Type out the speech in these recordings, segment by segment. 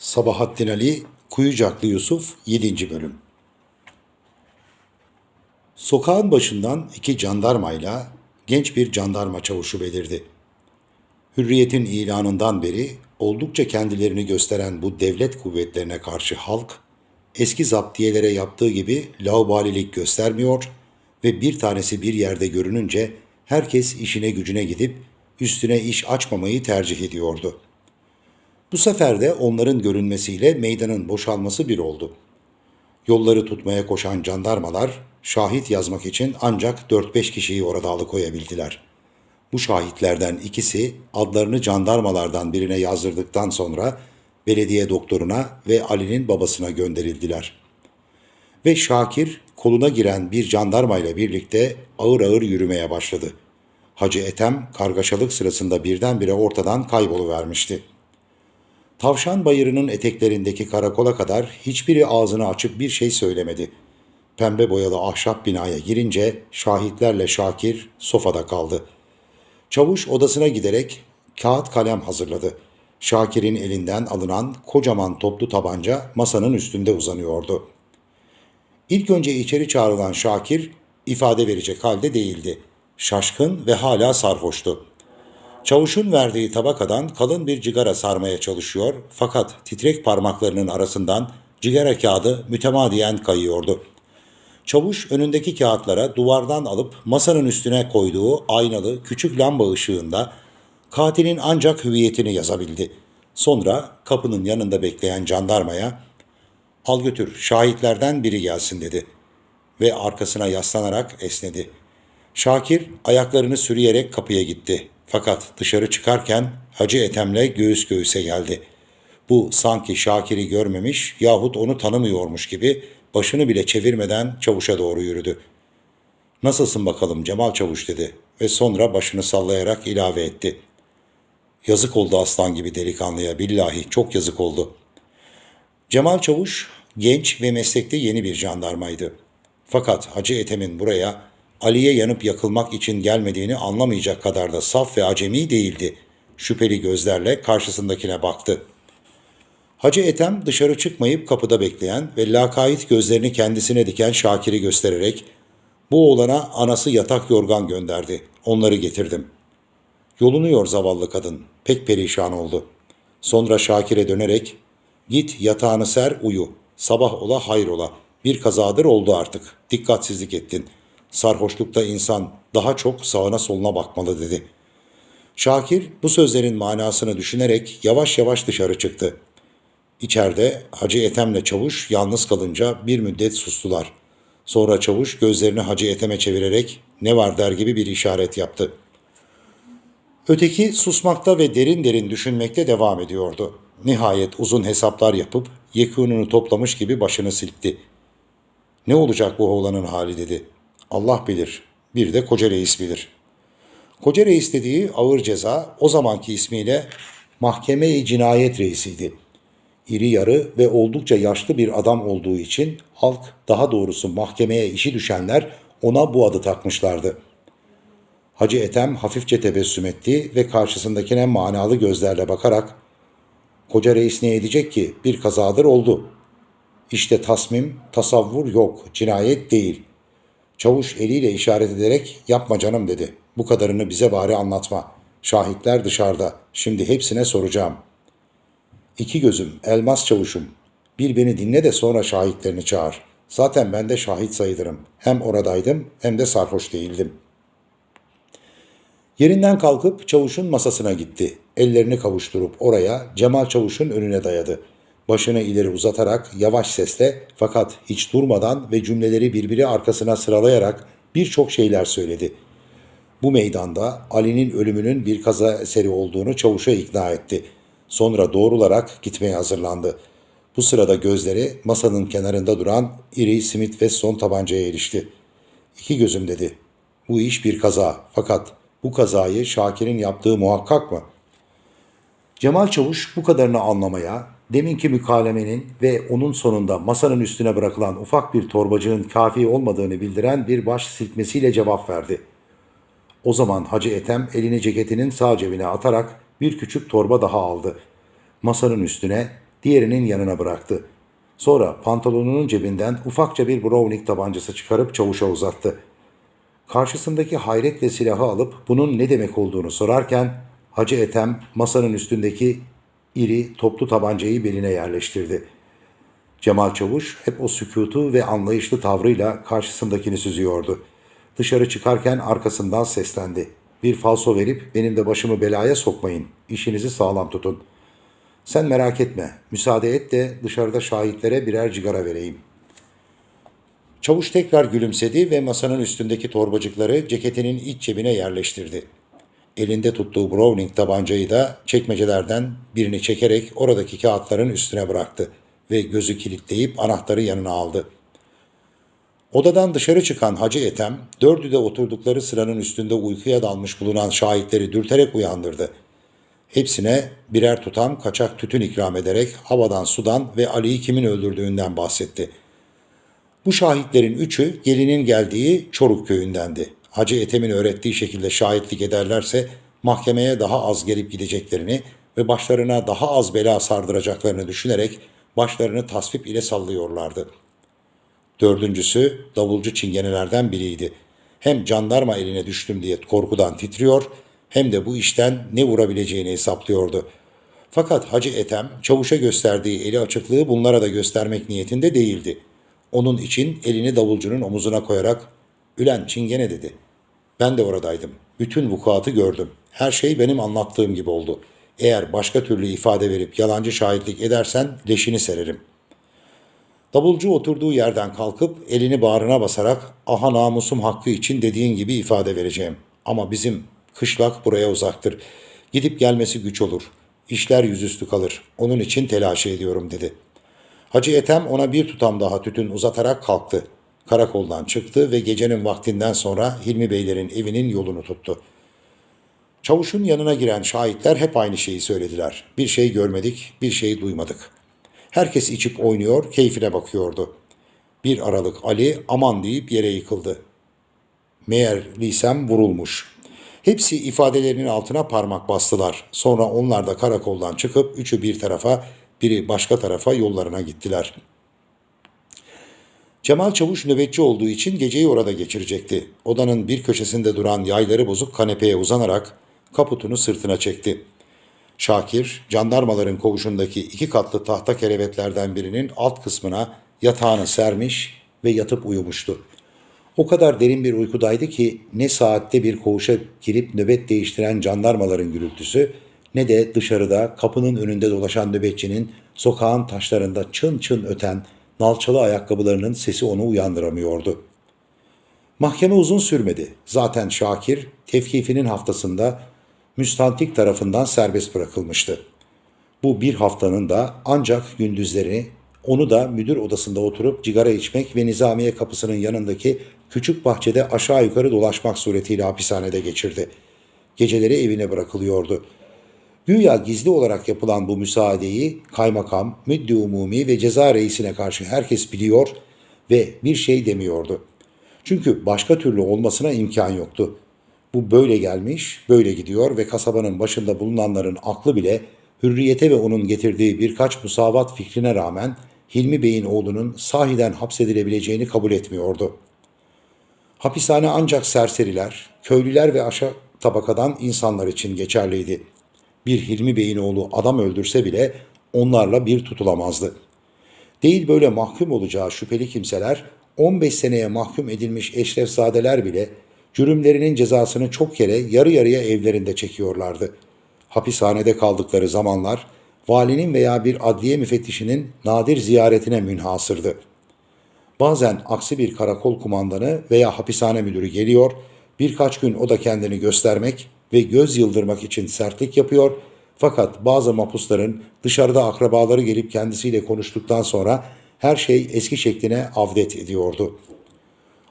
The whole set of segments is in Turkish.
Sabahattin Ali, Kuyucaklı Yusuf 7. Bölüm Sokağın başından iki jandarmayla genç bir jandarma çavuşu belirdi. Hürriyetin ilanından beri oldukça kendilerini gösteren bu devlet kuvvetlerine karşı halk, eski zaptiyelere yaptığı gibi laubalilik göstermiyor ve bir tanesi bir yerde görününce herkes işine gücüne gidip üstüne iş açmamayı tercih ediyordu.'' Bu sefer de onların görünmesiyle meydanın boşalması bir oldu. Yolları tutmaya koşan jandarmalar şahit yazmak için ancak 4-5 kişiyi orada alıkoyabildiler. Bu şahitlerden ikisi adlarını jandarmalardan birine yazdırdıktan sonra belediye doktoruna ve Ali'nin babasına gönderildiler. Ve Şakir koluna giren bir jandarmayla birlikte ağır ağır yürümeye başladı. Hacı Etem kargaşalık sırasında birdenbire ortadan kayboluvermişti. Tavşan bayırının eteklerindeki karakola kadar hiçbiri ağzını açıp bir şey söylemedi. Pembe boyalı ahşap binaya girince şahitlerle Şakir sofada kaldı. Çavuş odasına giderek kağıt kalem hazırladı. Şakir'in elinden alınan kocaman toplu tabanca masanın üstünde uzanıyordu. İlk önce içeri çağrılan Şakir ifade verecek halde değildi. Şaşkın ve hala sarhoştu. Çavuşun verdiği tabakadan kalın bir cigara sarmaya çalışıyor fakat titrek parmaklarının arasından cigara kağıdı mütemadiyen kayıyordu. Çavuş önündeki kağıtlara duvardan alıp masanın üstüne koyduğu aynalı küçük lamba ışığında katilin ancak hüviyetini yazabildi. Sonra kapının yanında bekleyen jandarmaya al götür şahitlerden biri gelsin dedi ve arkasına yaslanarak esnedi. Şakir ayaklarını sürüyerek kapıya gitti. Fakat dışarı çıkarken Hacı Ethem'le göğüs göğüse geldi. Bu sanki Şakir'i görmemiş yahut onu tanımıyormuş gibi başını bile çevirmeden çavuşa doğru yürüdü. Nasılsın bakalım Cemal Çavuş dedi ve sonra başını sallayarak ilave etti. Yazık oldu aslan gibi delikanlıya billahi çok yazık oldu. Cemal Çavuş genç ve meslekte yeni bir jandarmaydı. Fakat Hacı Ethem'in buraya Ali'ye yanıp yakılmak için gelmediğini anlamayacak kadar da saf ve acemi değildi. Şüpheli gözlerle karşısındakine baktı. Hacı Ethem dışarı çıkmayıp kapıda bekleyen ve lakayt gözlerini kendisine diken Şakir'i göstererek bu oğlana anası yatak yorgan gönderdi. Onları getirdim. Yolunuyor zavallı kadın. Pek perişan oldu. Sonra Şakir'e dönerek git yatağını ser uyu. Sabah ola hayrola. Bir kazadır oldu artık. Dikkatsizlik ettin.'' Sarhoşlukta insan daha çok sağına soluna bakmalı dedi. Şakir bu sözlerin manasını düşünerek yavaş yavaş dışarı çıktı. İçeride Hacı Ethem'le Çavuş yalnız kalınca bir müddet sustular. Sonra Çavuş gözlerini Hacı Ethem'e çevirerek ne var der gibi bir işaret yaptı. Öteki susmakta ve derin derin düşünmekte devam ediyordu. Nihayet uzun hesaplar yapıp yekununu toplamış gibi başını silkti. Ne olacak bu oğlanın hali dedi. Allah bilir. Bir de koca reis bilir. Koca reis dediği ağır ceza o zamanki ismiyle mahkeme-i cinayet reisiydi. İri yarı ve oldukça yaşlı bir adam olduğu için halk daha doğrusu mahkemeye işi düşenler ona bu adı takmışlardı. Hacı Etem hafifçe tebessüm etti ve karşısındakine manalı gözlerle bakarak Koca reis ne edecek ki bir kazadır oldu. İşte tasmim, tasavvur yok, cinayet değil. Çavuş eliyle işaret ederek yapma canım dedi. Bu kadarını bize bari anlatma. Şahitler dışarıda. Şimdi hepsine soracağım. İki gözüm, elmas çavuşum. Bir beni dinle de sonra şahitlerini çağır. Zaten ben de şahit sayılırım. Hem oradaydım hem de sarhoş değildim. Yerinden kalkıp çavuşun masasına gitti. Ellerini kavuşturup oraya Cemal Çavuş'un önüne dayadı başını ileri uzatarak yavaş sesle fakat hiç durmadan ve cümleleri birbiri arkasına sıralayarak birçok şeyler söyledi. Bu meydanda Ali'nin ölümünün bir kaza eseri olduğunu çavuşa ikna etti. Sonra doğrularak gitmeye hazırlandı. Bu sırada gözleri masanın kenarında duran iri Smith Wesson tabancaya erişti. İki gözüm dedi. Bu iş bir kaza fakat bu kazayı Şakir'in yaptığı muhakkak mı? Cemal Çavuş bu kadarını anlamaya, deminki mükalemenin ve onun sonunda masanın üstüne bırakılan ufak bir torbacığın kafi olmadığını bildiren bir baş silkmesiyle cevap verdi. O zaman Hacı Etem elini ceketinin sağ cebine atarak bir küçük torba daha aldı. Masanın üstüne diğerinin yanına bıraktı. Sonra pantolonunun cebinden ufakça bir Browning tabancası çıkarıp çavuşa uzattı. Karşısındaki hayretle silahı alıp bunun ne demek olduğunu sorarken Hacı Ethem masanın üstündeki iri toplu tabancayı beline yerleştirdi. Cemal Çavuş hep o sükutu ve anlayışlı tavrıyla karşısındakini süzüyordu. Dışarı çıkarken arkasından seslendi. Bir falso verip benim de başımı belaya sokmayın. İşinizi sağlam tutun. Sen merak etme. Müsaade et de dışarıda şahitlere birer cigara vereyim. Çavuş tekrar gülümsedi ve masanın üstündeki torbacıkları ceketinin iç cebine yerleştirdi. Elinde tuttuğu Browning tabancayı da çekmecelerden birini çekerek oradaki kağıtların üstüne bıraktı ve gözü kilitleyip anahtarı yanına aldı. Odadan dışarı çıkan Hacı Ethem, dördü de oturdukları sıranın üstünde uykuya dalmış bulunan şahitleri dürterek uyandırdı. Hepsine birer tutam kaçak tütün ikram ederek havadan sudan ve Ali'yi kimin öldürdüğünden bahsetti. Bu şahitlerin üçü gelinin geldiği Çoruk köyündendi. Hacı Ethem'in öğrettiği şekilde şahitlik ederlerse mahkemeye daha az gelip gideceklerini ve başlarına daha az bela sardıracaklarını düşünerek başlarını tasvip ile sallıyorlardı. Dördüncüsü davulcu çingenelerden biriydi. Hem jandarma eline düştüm diye korkudan titriyor hem de bu işten ne vurabileceğini hesaplıyordu. Fakat Hacı Ethem çavuşa gösterdiği eli açıklığı bunlara da göstermek niyetinde değildi. Onun için elini davulcunun omuzuna koyarak Ülen çingene dedi. Ben de oradaydım. Bütün vukuatı gördüm. Her şey benim anlattığım gibi oldu. Eğer başka türlü ifade verip yalancı şahitlik edersen leşini sererim. Davulcu oturduğu yerden kalkıp elini bağrına basarak aha namusum hakkı için dediğin gibi ifade vereceğim. Ama bizim kışlak buraya uzaktır. Gidip gelmesi güç olur. İşler yüzüstü kalır. Onun için telaş ediyorum dedi. Hacı Ethem ona bir tutam daha tütün uzatarak kalktı. Karakoldan çıktı ve gecenin vaktinden sonra Hilmi Beylerin evinin yolunu tuttu. Çavuşun yanına giren şahitler hep aynı şeyi söylediler. Bir şey görmedik, bir şey duymadık. Herkes içip oynuyor, keyfine bakıyordu. Bir aralık Ali aman deyip yere yıkıldı. Meğer Lisem vurulmuş. Hepsi ifadelerinin altına parmak bastılar. Sonra onlar da karakoldan çıkıp üçü bir tarafa, biri başka tarafa yollarına gittiler. Cemal Çavuş nöbetçi olduğu için geceyi orada geçirecekti. Odanın bir köşesinde duran yayları bozuk kanepeye uzanarak kaputunu sırtına çekti. Şakir, jandarmaların koğuşundaki iki katlı tahta kerevetlerden birinin alt kısmına yatağını sermiş ve yatıp uyumuştu. O kadar derin bir uykudaydı ki ne saatte bir koğuşa girip nöbet değiştiren jandarmaların gürültüsü ne de dışarıda kapının önünde dolaşan nöbetçinin sokağın taşlarında çın çın öten nalçalı ayakkabılarının sesi onu uyandıramıyordu. Mahkeme uzun sürmedi. Zaten Şakir tevkifinin haftasında müstantik tarafından serbest bırakılmıştı. Bu bir haftanın da ancak gündüzleri onu da müdür odasında oturup cigara içmek ve nizamiye kapısının yanındaki küçük bahçede aşağı yukarı dolaşmak suretiyle hapishanede geçirdi. Geceleri evine bırakılıyordu. Güya gizli olarak yapılan bu müsaadeyi kaymakam, müddi umumi ve ceza reisine karşı herkes biliyor ve bir şey demiyordu. Çünkü başka türlü olmasına imkan yoktu. Bu böyle gelmiş, böyle gidiyor ve kasabanın başında bulunanların aklı bile hürriyete ve onun getirdiği birkaç musavat fikrine rağmen Hilmi Bey'in oğlunun sahiden hapsedilebileceğini kabul etmiyordu. Hapishane ancak serseriler, köylüler ve aşağı tabakadan insanlar için geçerliydi. Bir Hilmi Bey'in oğlu adam öldürse bile onlarla bir tutulamazdı. Değil böyle mahkum olacağı şüpheli kimseler 15 seneye mahkum edilmiş eşrefzadeler bile cürümlerinin cezasını çok kere yarı yarıya evlerinde çekiyorlardı. Hapishanede kaldıkları zamanlar valinin veya bir adliye müfettişinin nadir ziyaretine münhasırdı. Bazen aksi bir karakol kumandanı veya hapishane müdürü geliyor, birkaç gün o da kendini göstermek ve göz yıldırmak için sertlik yapıyor fakat bazı mapusların dışarıda akrabaları gelip kendisiyle konuştuktan sonra her şey eski şekline avdet ediyordu.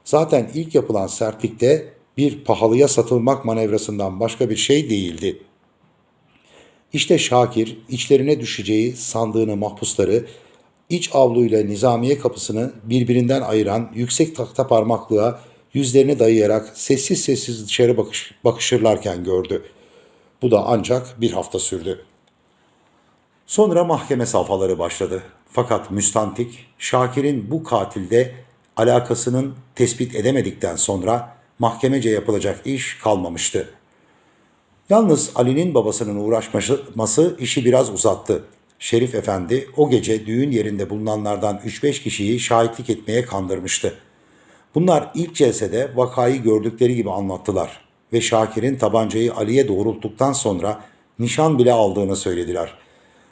Zaten ilk yapılan sertlikte bir pahalıya satılmak manevrasından başka bir şey değildi. İşte Şakir içlerine düşeceği sandığını mahpusları iç avluyla nizamiye kapısını birbirinden ayıran yüksek tahta parmaklığa yüzlerini dayayarak sessiz sessiz dışarı bakış, bakışırlarken gördü. Bu da ancak bir hafta sürdü. Sonra mahkeme safhaları başladı. Fakat müstantik Şakir'in bu katilde alakasının tespit edemedikten sonra mahkemece yapılacak iş kalmamıştı. Yalnız Ali'nin babasının uğraşması işi biraz uzattı. Şerif Efendi o gece düğün yerinde bulunanlardan 3-5 kişiyi şahitlik etmeye kandırmıştı. Bunlar ilk celsede vakayı gördükleri gibi anlattılar ve Şakir'in tabancayı Ali'ye doğrulttuktan sonra nişan bile aldığını söylediler.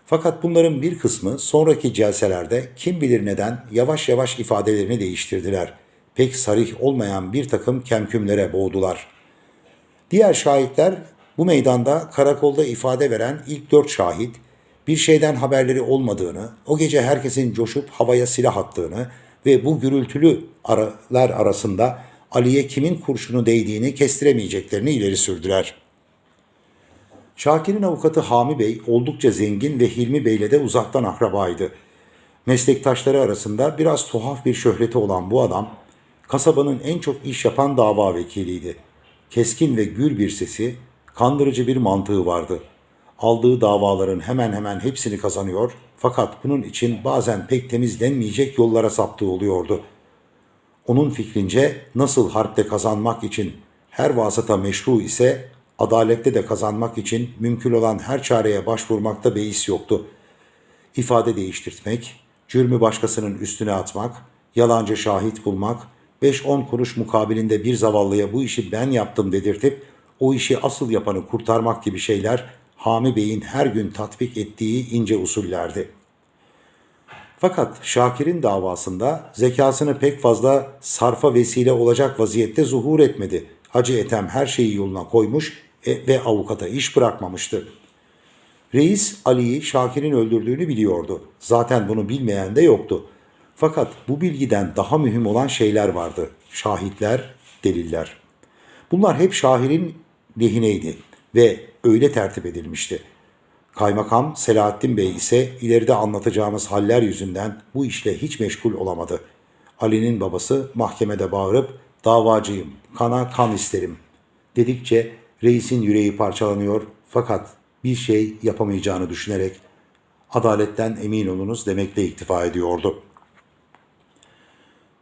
Fakat bunların bir kısmı sonraki celselerde kim bilir neden yavaş yavaş ifadelerini değiştirdiler. Pek sarih olmayan bir takım kemkümlere boğdular. Diğer şahitler bu meydanda karakolda ifade veren ilk dört şahit bir şeyden haberleri olmadığını, o gece herkesin coşup havaya silah attığını ve bu gürültülü aralar arasında Ali'ye kimin kurşunu değdiğini kestiremeyeceklerini ileri sürdüler. Şakir'in avukatı Hami Bey oldukça zengin ve Hilmi Bey'le de uzaktan akrabaydı. Meslektaşları arasında biraz tuhaf bir şöhreti olan bu adam, kasabanın en çok iş yapan dava vekiliydi. Keskin ve gür bir sesi, kandırıcı bir mantığı vardı. Aldığı davaların hemen hemen hepsini kazanıyor fakat bunun için bazen pek temizlenmeyecek yollara saptığı oluyordu. Onun fikrince nasıl harpte kazanmak için her vasıta meşru ise adalette de kazanmak için mümkün olan her çareye başvurmakta beis yoktu. İfade değiştirtmek, cürmü başkasının üstüne atmak, yalancı şahit bulmak, 5-10 kuruş mukabilinde bir zavallıya bu işi ben yaptım dedirtip o işi asıl yapanı kurtarmak gibi şeyler Hami Bey'in her gün tatbik ettiği ince usullerdi. Fakat Şakir'in davasında zekasını pek fazla sarfa vesile olacak vaziyette zuhur etmedi. Hacı Ethem her şeyi yoluna koymuş e, ve avukata iş bırakmamıştı. Reis Ali'yi Şakir'in öldürdüğünü biliyordu. Zaten bunu bilmeyen de yoktu. Fakat bu bilgiden daha mühim olan şeyler vardı. Şahitler, deliller. Bunlar hep Şahir'in lehineydi ve öyle tertip edilmişti. Kaymakam Selahattin Bey ise ileride anlatacağımız haller yüzünden bu işle hiç meşgul olamadı. Ali'nin babası mahkemede bağırıp davacıyım, kana kan isterim dedikçe reisin yüreği parçalanıyor fakat bir şey yapamayacağını düşünerek adaletten emin olunuz demekle iktifa ediyordu.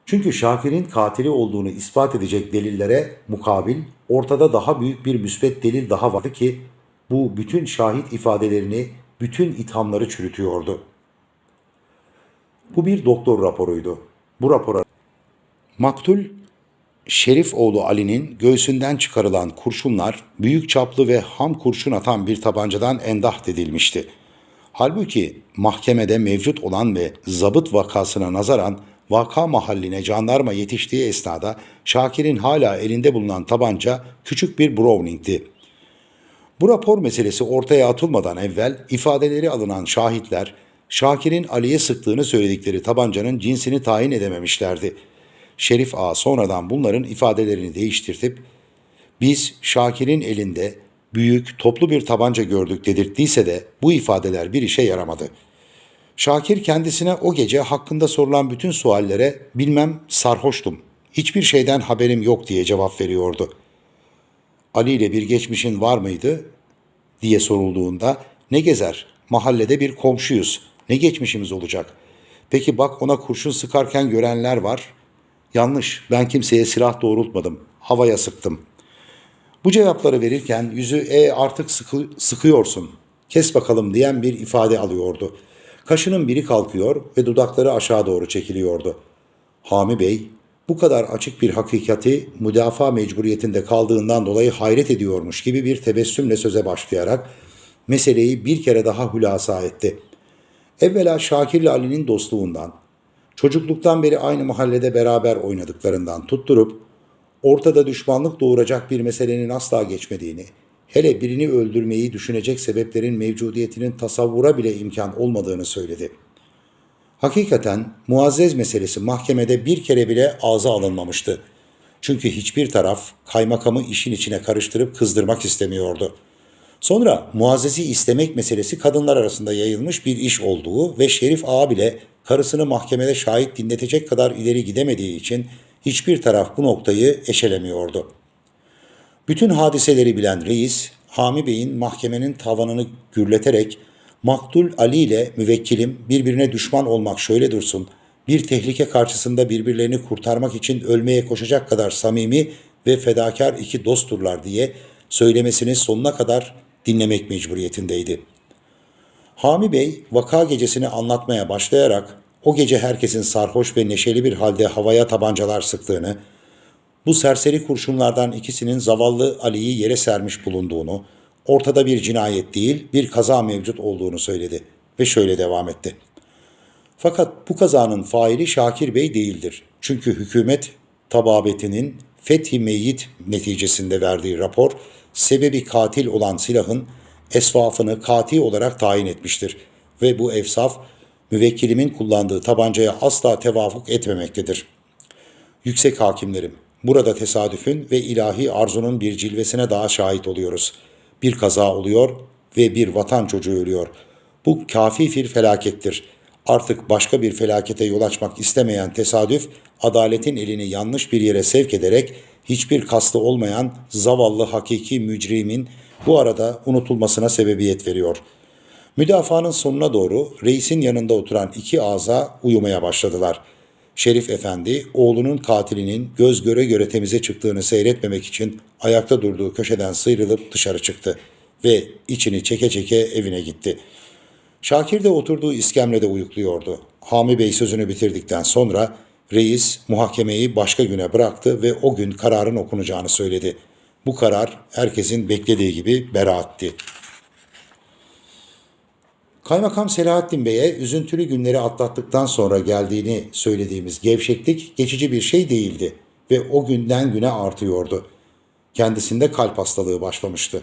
Çünkü Şakir'in katili olduğunu ispat edecek delillere mukabil ortada daha büyük bir müsbet delil daha vardı ki bu bütün şahit ifadelerini, bütün ithamları çürütüyordu. Bu bir doktor raporuydu. Bu rapora Maktul Şerif oğlu Ali'nin göğsünden çıkarılan kurşunlar büyük çaplı ve ham kurşun atan bir tabancadan endah edilmişti. Halbuki mahkemede mevcut olan ve zabıt vakasına nazaran vaka mahalline jandarma yetiştiği esnada Şakir'in hala elinde bulunan tabanca küçük bir Browning'ti. Bu rapor meselesi ortaya atılmadan evvel ifadeleri alınan şahitler Şakir'in Ali'ye sıktığını söyledikleri tabancanın cinsini tayin edememişlerdi. Şerif Ağa sonradan bunların ifadelerini değiştirtip biz Şakir'in elinde büyük toplu bir tabanca gördük dedirttiyse de bu ifadeler bir işe yaramadı. Şakir kendisine o gece hakkında sorulan bütün suallere bilmem sarhoştum, hiçbir şeyden haberim yok diye cevap veriyordu. Ali ile bir geçmişin var mıydı diye sorulduğunda ne gezer, mahallede bir komşuyuz, ne geçmişimiz olacak. Peki bak ona kurşun sıkarken görenler var. Yanlış, ben kimseye silah doğrultmadım, havaya sıktım. Bu cevapları verirken yüzü e artık sıkı, sıkıyorsun, kes bakalım diyen bir ifade alıyordu. Kaşının biri kalkıyor ve dudakları aşağı doğru çekiliyordu. Hami Bey bu kadar açık bir hakikati müdafaa mecburiyetinde kaldığından dolayı hayret ediyormuş gibi bir tebessümle söze başlayarak meseleyi bir kere daha hülasa etti. Evvela Şakir'le Ali'nin dostluğundan, çocukluktan beri aynı mahallede beraber oynadıklarından tutturup ortada düşmanlık doğuracak bir meselenin asla geçmediğini, hele birini öldürmeyi düşünecek sebeplerin mevcudiyetinin tasavvura bile imkan olmadığını söyledi. Hakikaten muazzez meselesi mahkemede bir kere bile ağza alınmamıştı. Çünkü hiçbir taraf kaymakamı işin içine karıştırıp kızdırmak istemiyordu. Sonra muazzezi istemek meselesi kadınlar arasında yayılmış bir iş olduğu ve Şerif Ağa bile karısını mahkemede şahit dinletecek kadar ileri gidemediği için hiçbir taraf bu noktayı eşelemiyordu. Bütün hadiseleri bilen reis, Hami Bey'in mahkemenin tavanını gürleterek Maktul Ali ile müvekkilim birbirine düşman olmak şöyle dursun, bir tehlike karşısında birbirlerini kurtarmak için ölmeye koşacak kadar samimi ve fedakar iki dostturlar diye söylemesini sonuna kadar dinlemek mecburiyetindeydi. Hami Bey vaka gecesini anlatmaya başlayarak o gece herkesin sarhoş ve neşeli bir halde havaya tabancalar sıktığını, bu serseri kurşunlardan ikisinin zavallı Ali'yi yere sermiş bulunduğunu, ortada bir cinayet değil bir kaza mevcut olduğunu söyledi ve şöyle devam etti. Fakat bu kazanın faili Şakir Bey değildir. Çünkü hükümet tababetinin fethi meyyit neticesinde verdiği rapor sebebi katil olan silahın esvafını kati olarak tayin etmiştir ve bu efsaf müvekkilimin kullandığı tabancaya asla tevafuk etmemektedir. Yüksek hakimlerim, burada tesadüfün ve ilahi arzunun bir cilvesine daha şahit oluyoruz. Bir kaza oluyor ve bir vatan çocuğu ölüyor. Bu kafi bir felakettir. Artık başka bir felakete yol açmak istemeyen tesadüf, adaletin elini yanlış bir yere sevk ederek hiçbir kastı olmayan zavallı hakiki mücrimin bu arada unutulmasına sebebiyet veriyor. Müdafaanın sonuna doğru reisin yanında oturan iki ağza uyumaya başladılar. Şerif Efendi oğlunun katilinin göz göre göre temize çıktığını seyretmemek için ayakta durduğu köşeden sıyrılıp dışarı çıktı ve içini çeke çeke evine gitti. Şakir de oturduğu iskemlede uyukluyordu. Hami Bey sözünü bitirdikten sonra reis muhakemeyi başka güne bıraktı ve o gün kararın okunacağını söyledi. Bu karar herkesin beklediği gibi beraatti. Kaymakam Selahattin Bey'e üzüntülü günleri atlattıktan sonra geldiğini söylediğimiz gevşeklik geçici bir şey değildi ve o günden güne artıyordu. Kendisinde kalp hastalığı başlamıştı.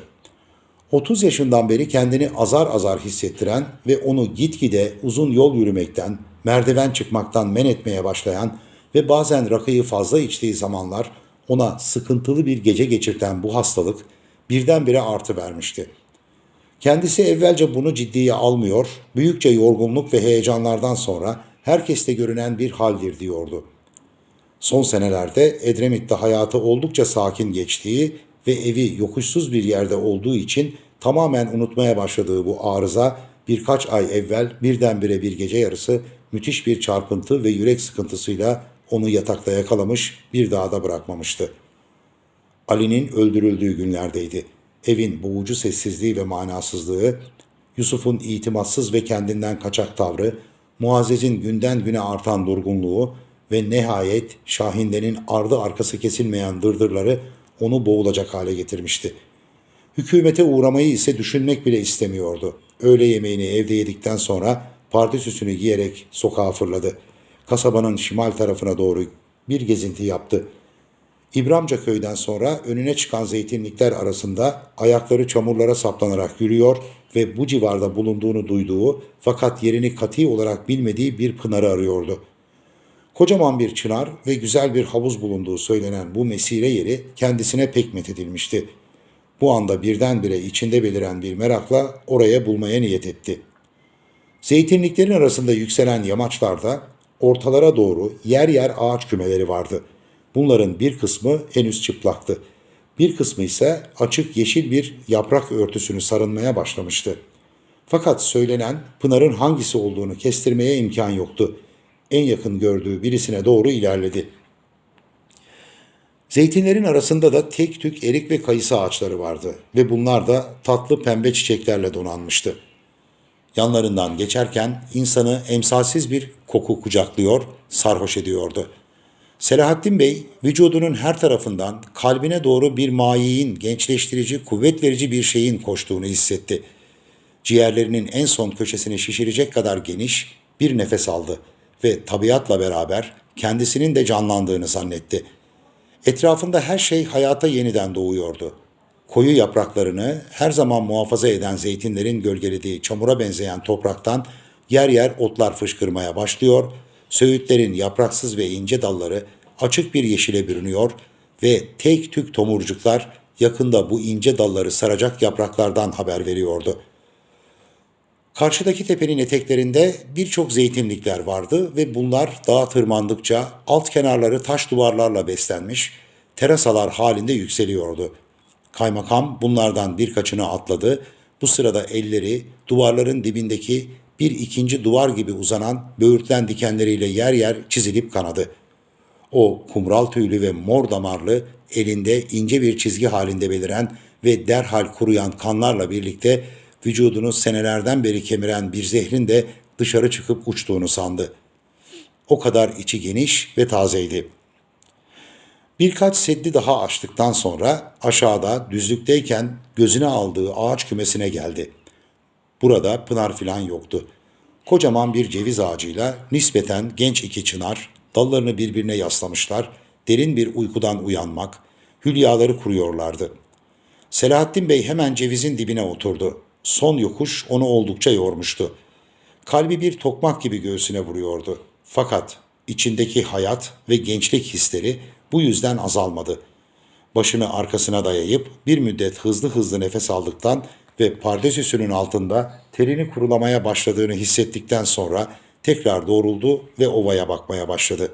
30 yaşından beri kendini azar azar hissettiren ve onu gitgide uzun yol yürümekten, merdiven çıkmaktan men etmeye başlayan ve bazen rakıyı fazla içtiği zamanlar ona sıkıntılı bir gece geçirten bu hastalık birdenbire artı vermişti. Kendisi evvelce bunu ciddiye almıyor, büyükçe yorgunluk ve heyecanlardan sonra herkeste görünen bir haldir diyordu. Son senelerde Edremit'te hayatı oldukça sakin geçtiği ve evi yokuşsuz bir yerde olduğu için tamamen unutmaya başladığı bu arıza birkaç ay evvel birdenbire bir gece yarısı müthiş bir çarpıntı ve yürek sıkıntısıyla onu yatakta yakalamış bir daha da bırakmamıştı. Ali'nin öldürüldüğü günlerdeydi. Evin boğucu sessizliği ve manasızlığı, Yusuf'un itimatsız ve kendinden kaçak tavrı, Muazzez'in günden güne artan durgunluğu ve nihayet Şahinde'nin ardı arkası kesilmeyen dırdırları onu boğulacak hale getirmişti. Hükümete uğramayı ise düşünmek bile istemiyordu. Öğle yemeğini evde yedikten sonra partisüsünü giyerek sokağa fırladı. Kasabanın şimal tarafına doğru bir gezinti yaptı. İbramca köyden sonra önüne çıkan zeytinlikler arasında ayakları çamurlara saplanarak yürüyor ve bu civarda bulunduğunu duyduğu fakat yerini kati olarak bilmediği bir pınarı arıyordu. Kocaman bir çınar ve güzel bir havuz bulunduğu söylenen bu mesire yeri kendisine pek methedilmişti. Bu anda birdenbire içinde beliren bir merakla oraya bulmaya niyet etti. Zeytinliklerin arasında yükselen yamaçlarda ortalara doğru yer yer ağaç kümeleri vardı. Bunların bir kısmı henüz çıplaktı. Bir kısmı ise açık yeşil bir yaprak örtüsünü sarınmaya başlamıştı. Fakat söylenen Pınar'ın hangisi olduğunu kestirmeye imkan yoktu. En yakın gördüğü birisine doğru ilerledi. Zeytinlerin arasında da tek tük erik ve kayısı ağaçları vardı ve bunlar da tatlı pembe çiçeklerle donanmıştı. Yanlarından geçerken insanı emsalsiz bir koku kucaklıyor, sarhoş ediyordu. Selahattin Bey vücudunun her tarafından kalbine doğru bir mayiğin, gençleştirici, kuvvet verici bir şeyin koştuğunu hissetti. Ciğerlerinin en son köşesini şişirecek kadar geniş bir nefes aldı ve tabiatla beraber kendisinin de canlandığını zannetti. Etrafında her şey hayata yeniden doğuyordu koyu yapraklarını her zaman muhafaza eden zeytinlerin gölgelediği çamura benzeyen topraktan yer yer otlar fışkırmaya başlıyor, söğütlerin yapraksız ve ince dalları açık bir yeşile bürünüyor ve tek tük tomurcuklar yakında bu ince dalları saracak yapraklardan haber veriyordu. Karşıdaki tepenin eteklerinde birçok zeytinlikler vardı ve bunlar dağa tırmandıkça alt kenarları taş duvarlarla beslenmiş, terasalar halinde yükseliyordu. Kaymakam bunlardan birkaçını atladı. Bu sırada elleri duvarların dibindeki bir ikinci duvar gibi uzanan böğürtlen dikenleriyle yer yer çizilip kanadı. O kumral tüylü ve mor damarlı elinde ince bir çizgi halinde beliren ve derhal kuruyan kanlarla birlikte vücudunu senelerden beri kemiren bir zehrin de dışarı çıkıp uçtuğunu sandı. O kadar içi geniş ve tazeydi. Birkaç seddi daha açtıktan sonra aşağıda düzlükteyken gözüne aldığı ağaç kümesine geldi. Burada pınar filan yoktu. Kocaman bir ceviz ağacıyla nispeten genç iki çınar, dallarını birbirine yaslamışlar, derin bir uykudan uyanmak, hülyaları kuruyorlardı. Selahattin Bey hemen cevizin dibine oturdu. Son yokuş onu oldukça yormuştu. Kalbi bir tokmak gibi göğsüne vuruyordu. Fakat içindeki hayat ve gençlik hisleri bu yüzden azalmadı. Başını arkasına dayayıp bir müddet hızlı hızlı nefes aldıktan ve pardesüsünün altında terini kurulamaya başladığını hissettikten sonra tekrar doğruldu ve ovaya bakmaya başladı.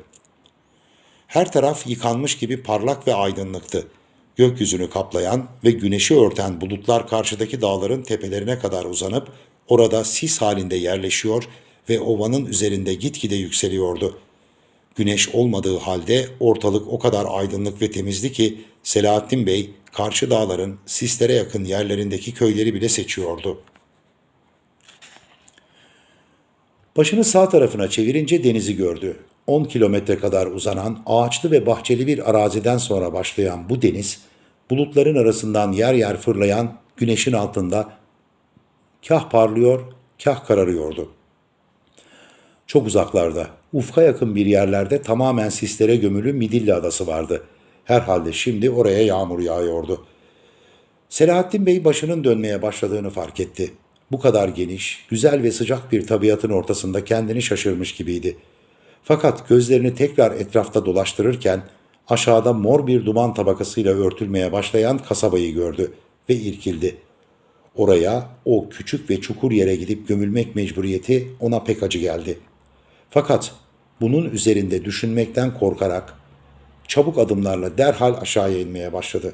Her taraf yıkanmış gibi parlak ve aydınlıktı. Gökyüzünü kaplayan ve güneşi örten bulutlar karşıdaki dağların tepelerine kadar uzanıp orada sis halinde yerleşiyor ve ovanın üzerinde gitgide yükseliyordu. Güneş olmadığı halde ortalık o kadar aydınlık ve temizdi ki Selahattin Bey karşı dağların sislere yakın yerlerindeki köyleri bile seçiyordu. Başını sağ tarafına çevirince denizi gördü. 10 kilometre kadar uzanan ağaçlı ve bahçeli bir araziden sonra başlayan bu deniz, bulutların arasından yer yer fırlayan güneşin altında kah parlıyor, kah kararıyordu. Çok uzaklarda, ufka yakın bir yerlerde tamamen sislere gömülü Midilli Adası vardı. Herhalde şimdi oraya yağmur yağıyordu. Selahattin Bey başının dönmeye başladığını fark etti. Bu kadar geniş, güzel ve sıcak bir tabiatın ortasında kendini şaşırmış gibiydi. Fakat gözlerini tekrar etrafta dolaştırırken aşağıda mor bir duman tabakasıyla örtülmeye başlayan kasabayı gördü ve irkildi. Oraya, o küçük ve çukur yere gidip gömülmek mecburiyeti ona pek acı geldi. Fakat bunun üzerinde düşünmekten korkarak çabuk adımlarla derhal aşağıya inmeye başladı.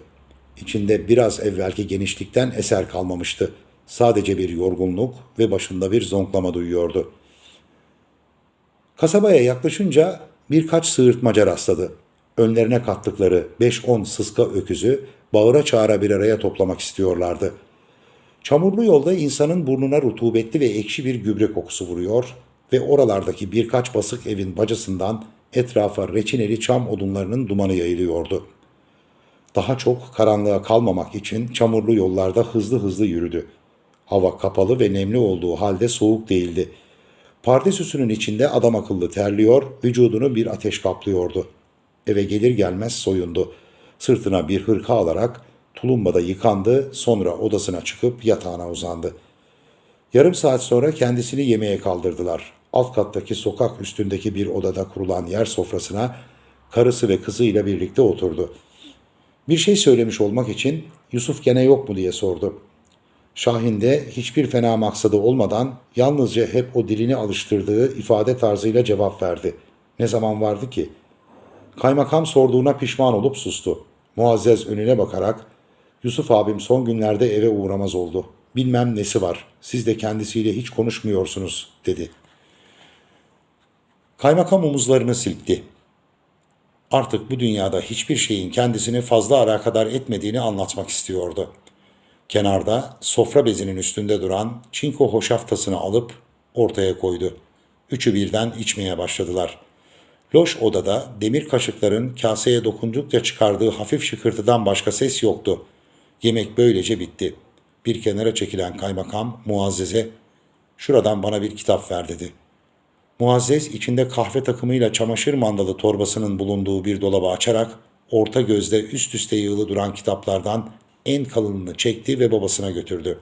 İçinde biraz evvelki genişlikten eser kalmamıştı. Sadece bir yorgunluk ve başında bir zonklama duyuyordu. Kasabaya yaklaşınca birkaç sığırtmaca rastladı. Önlerine kattıkları 5-10 sıska öküzü bağıra çağıra bir araya toplamak istiyorlardı. Çamurlu yolda insanın burnuna rutubetli ve ekşi bir gübre kokusu vuruyor ve oralardaki birkaç basık evin bacasından etrafa reçineli çam odunlarının dumanı yayılıyordu. Daha çok karanlığa kalmamak için çamurlu yollarda hızlı hızlı yürüdü. Hava kapalı ve nemli olduğu halde soğuk değildi. Pardesüsünün içinde adam akıllı terliyor, vücudunu bir ateş kaplıyordu. Eve gelir gelmez soyundu. Sırtına bir hırka alarak tulumbada yıkandı, sonra odasına çıkıp yatağına uzandı. Yarım saat sonra kendisini yemeğe kaldırdılar. Alt kattaki sokak üstündeki bir odada kurulan yer sofrasına karısı ve kızıyla birlikte oturdu. Bir şey söylemiş olmak için Yusuf gene yok mu diye sordu. Şahin de hiçbir fena maksadı olmadan yalnızca hep o dilini alıştırdığı ifade tarzıyla cevap verdi. Ne zaman vardı ki? Kaymakam sorduğuna pişman olup sustu. Muazzez önüne bakarak Yusuf abim son günlerde eve uğramaz oldu. Bilmem nesi var. Siz de kendisiyle hiç konuşmuyorsunuz dedi. Kaymakam omuzlarını silkti. Artık bu dünyada hiçbir şeyin kendisini fazla alakadar etmediğini anlatmak istiyordu. Kenarda sofra bezinin üstünde duran çinko hoşaftasını alıp ortaya koydu. Üçü birden içmeye başladılar. Loş odada demir kaşıkların kaseye dokundukça çıkardığı hafif şıkırtıdan başka ses yoktu. Yemek böylece bitti. Bir kenara çekilen kaymakam Muazzez'e ''Şuradan bana bir kitap ver'' dedi. Muazzez içinde kahve takımıyla çamaşır mandalı torbasının bulunduğu bir dolabı açarak orta gözde üst üste yığılı duran kitaplardan en kalınını çekti ve babasına götürdü.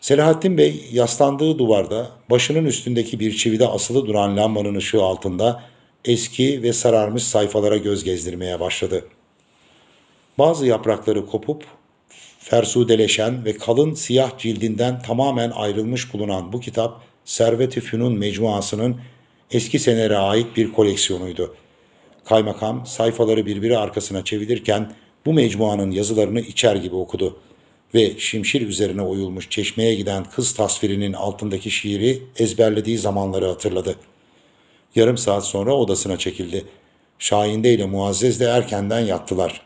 Selahattin Bey yaslandığı duvarda başının üstündeki bir çivide asılı duran lambanın ışığı altında eski ve sararmış sayfalara göz gezdirmeye başladı. Bazı yaprakları kopup fersudeleşen ve kalın siyah cildinden tamamen ayrılmış bulunan bu kitap Servet-i Fünun mecmuasının eski senelere ait bir koleksiyonuydu. Kaymakam sayfaları birbiri arkasına çevirirken bu mecmuanın yazılarını içer gibi okudu. ve şimşir üzerine oyulmuş çeşmeye giden kız tasvirinin altındaki şiiri ezberlediği zamanları hatırladı. Yarım saat sonra odasına çekildi. Şahinde ile Muazzez de erkenden yattılar.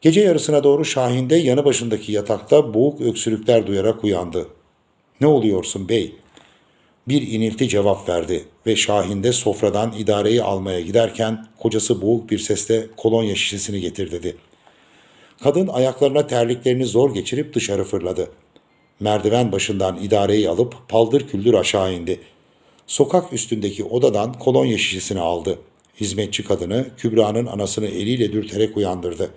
Gece yarısına doğru Şahinde yanı başındaki yatakta boğuk öksürükler duyarak uyandı. Ne oluyorsun bey? Bir inilti cevap verdi ve Şahinde sofradan idareyi almaya giderken kocası boğuk bir sesle kolonya şişesini getir dedi. Kadın ayaklarına terliklerini zor geçirip dışarı fırladı. Merdiven başından idareyi alıp paldır küldür aşağı indi. Sokak üstündeki odadan kolonya şişesini aldı. Hizmetçi kadını Kübra'nın anasını eliyle dürterek uyandırdı.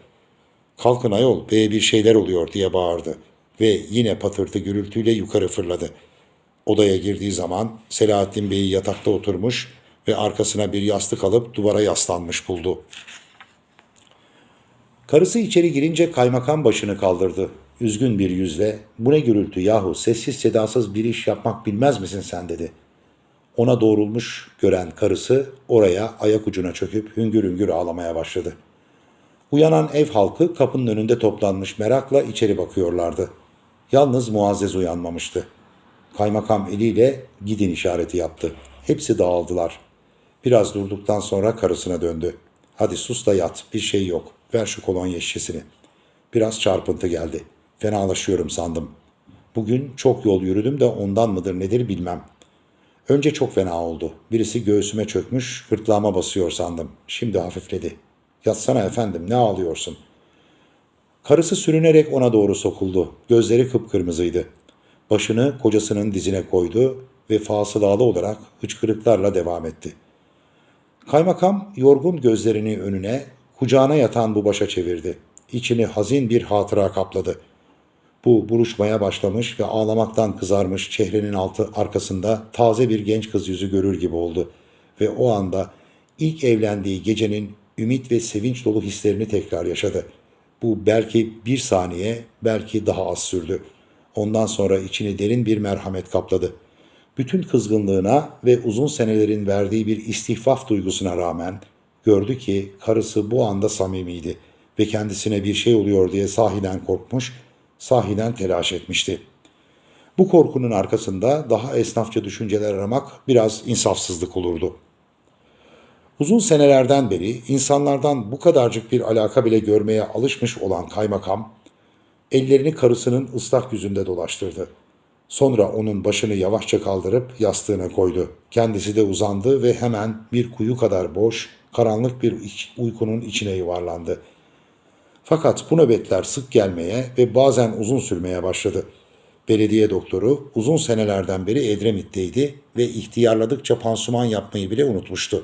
Kalkın ayol beye bir şeyler oluyor diye bağırdı ve yine patırtı gürültüyle yukarı fırladı. Odaya girdiği zaman Selahattin Bey'i yatakta oturmuş ve arkasına bir yastık alıp duvara yaslanmış buldu. Karısı içeri girince kaymakam başını kaldırdı. Üzgün bir yüzle bu ne gürültü yahu sessiz sedasız bir iş yapmak bilmez misin sen dedi. Ona doğrulmuş gören karısı oraya ayak ucuna çöküp hüngür hüngür ağlamaya başladı. Uyanan ev halkı kapının önünde toplanmış merakla içeri bakıyorlardı. Yalnız Muazzez uyanmamıştı. Kaymakam eliyle gidin işareti yaptı. Hepsi dağıldılar. Biraz durduktan sonra karısına döndü. Hadi sus da yat, bir şey yok. Ver şu kolonya şişesini. Biraz çarpıntı geldi. Fenalaşıyorum sandım. Bugün çok yol yürüdüm de ondan mıdır nedir bilmem. Önce çok fena oldu. Birisi göğsüme çökmüş, gırtlağıma basıyor sandım. Şimdi hafifledi. Yatsana efendim, ne ağlıyorsun? Karısı sürünerek ona doğru sokuldu. Gözleri kıpkırmızıydı. Başını kocasının dizine koydu ve fasılalı olarak hıçkırıklarla devam etti. Kaymakam yorgun gözlerini önüne, kucağına yatan bu başa çevirdi. İçini hazin bir hatıra kapladı. Bu buruşmaya başlamış ve ağlamaktan kızarmış çehrenin altı arkasında taze bir genç kız yüzü görür gibi oldu. Ve o anda ilk evlendiği gecenin ümit ve sevinç dolu hislerini tekrar yaşadı. Bu belki bir saniye, belki daha az sürdü. Ondan sonra içini derin bir merhamet kapladı. Bütün kızgınlığına ve uzun senelerin verdiği bir istihfaf duygusuna rağmen gördü ki karısı bu anda samimiydi ve kendisine bir şey oluyor diye sahiden korkmuş, sahiden telaş etmişti. Bu korkunun arkasında daha esnafça düşünceler aramak biraz insafsızlık olurdu. Uzun senelerden beri insanlardan bu kadarcık bir alaka bile görmeye alışmış olan kaymakam, ellerini karısının ıslak yüzünde dolaştırdı. Sonra onun başını yavaşça kaldırıp yastığına koydu. Kendisi de uzandı ve hemen bir kuyu kadar boş, karanlık bir uykunun içine yuvarlandı. Fakat bu nöbetler sık gelmeye ve bazen uzun sürmeye başladı. Belediye doktoru uzun senelerden beri Edremit'teydi ve ihtiyarladıkça pansuman yapmayı bile unutmuştu.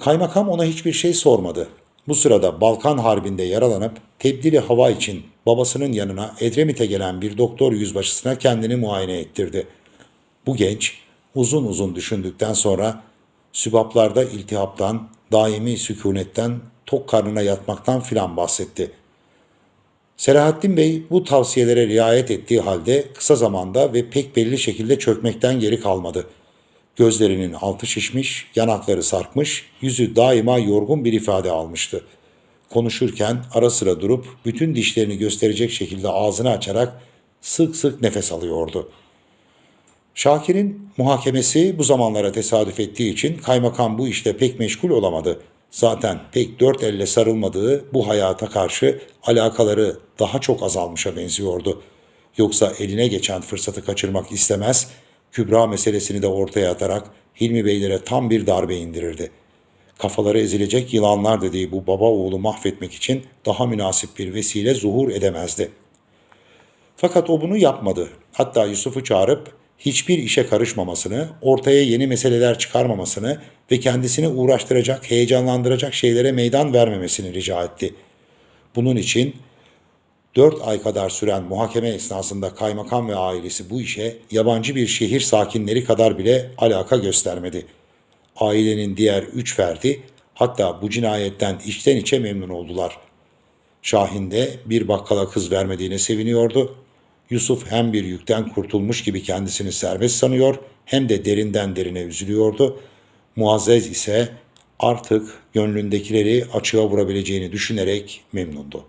Kaymakam ona hiçbir şey sormadı. Bu sırada Balkan Harbi'nde yaralanıp tebdili hava için babasının yanına Edremit'e gelen bir doktor yüzbaşısına kendini muayene ettirdi. Bu genç uzun uzun düşündükten sonra sübaplarda iltihaptan, daimi sükunetten, tok karnına yatmaktan filan bahsetti. Selahattin Bey bu tavsiyelere riayet ettiği halde kısa zamanda ve pek belli şekilde çökmekten geri kalmadı. Gözlerinin altı şişmiş, yanakları sarkmış, yüzü daima yorgun bir ifade almıştı. Konuşurken ara sıra durup bütün dişlerini gösterecek şekilde ağzını açarak sık sık nefes alıyordu. Şakir'in muhakemesi bu zamanlara tesadüf ettiği için kaymakam bu işte pek meşgul olamadı. Zaten pek dört elle sarılmadığı bu hayata karşı alakaları daha çok azalmışa benziyordu. Yoksa eline geçen fırsatı kaçırmak istemez, Kübra meselesini de ortaya atarak Hilmi Beylere tam bir darbe indirirdi. Kafaları ezilecek yılanlar dediği bu baba oğlu mahvetmek için daha münasip bir vesile zuhur edemezdi. Fakat o bunu yapmadı. Hatta Yusuf'u çağırıp hiçbir işe karışmamasını, ortaya yeni meseleler çıkarmamasını ve kendisini uğraştıracak, heyecanlandıracak şeylere meydan vermemesini rica etti. Bunun için dört ay kadar süren muhakeme esnasında kaymakam ve ailesi bu işe yabancı bir şehir sakinleri kadar bile alaka göstermedi. Ailenin diğer üç ferdi hatta bu cinayetten içten içe memnun oldular.'' Şahin de bir bakkala kız vermediğine seviniyordu. Yusuf hem bir yükten kurtulmuş gibi kendisini serbest sanıyor hem de derinden derine üzülüyordu. Muazzez ise artık gönlündekileri açığa vurabileceğini düşünerek memnundu.